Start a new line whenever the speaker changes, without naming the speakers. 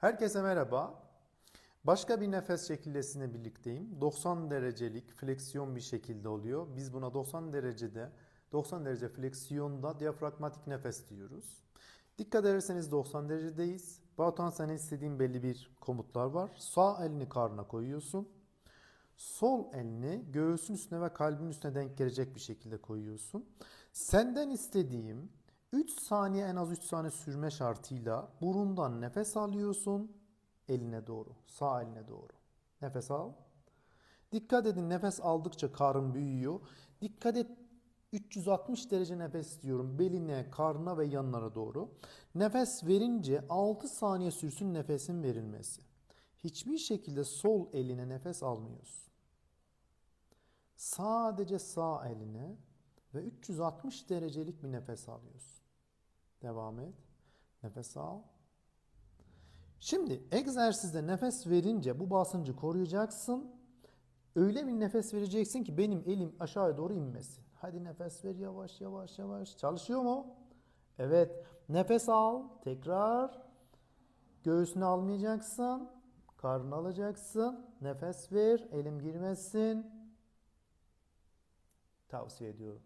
Herkese merhaba. Başka bir nefes şekillesiyle birlikteyim. 90 derecelik fleksiyon bir şekilde oluyor. Biz buna 90 derecede 90 derece fleksiyonda diyafragmatik nefes diyoruz. Dikkat ederseniz 90 derecedeyiz. Batuhan senin istediğin belli bir komutlar var. Sağ elini karnına koyuyorsun. Sol elini göğsün üstüne ve kalbin üstüne denk gelecek bir şekilde koyuyorsun. Senden istediğim 3 saniye en az 3 saniye sürme şartıyla burundan nefes alıyorsun eline doğru, sağ eline doğru. Nefes al. Dikkat edin nefes aldıkça karın büyüyor. Dikkat et 360 derece nefes diyorum beline, karnına ve yanlara doğru. Nefes verince 6 saniye sürsün nefesin verilmesi. Hiçbir şekilde sol eline nefes almıyorsun. Sadece sağ eline ve 360 derecelik bir nefes alıyorsun. Devam et. Nefes al. Şimdi egzersizde nefes verince bu basıncı koruyacaksın. Öyle bir nefes vereceksin ki benim elim aşağıya doğru inmesin. Hadi nefes ver yavaş yavaş yavaş. Çalışıyor mu? Evet. Nefes al. Tekrar. Göğsünü almayacaksın. Karnını alacaksın. Nefes ver. Elim girmesin. Tavsiye ediyorum.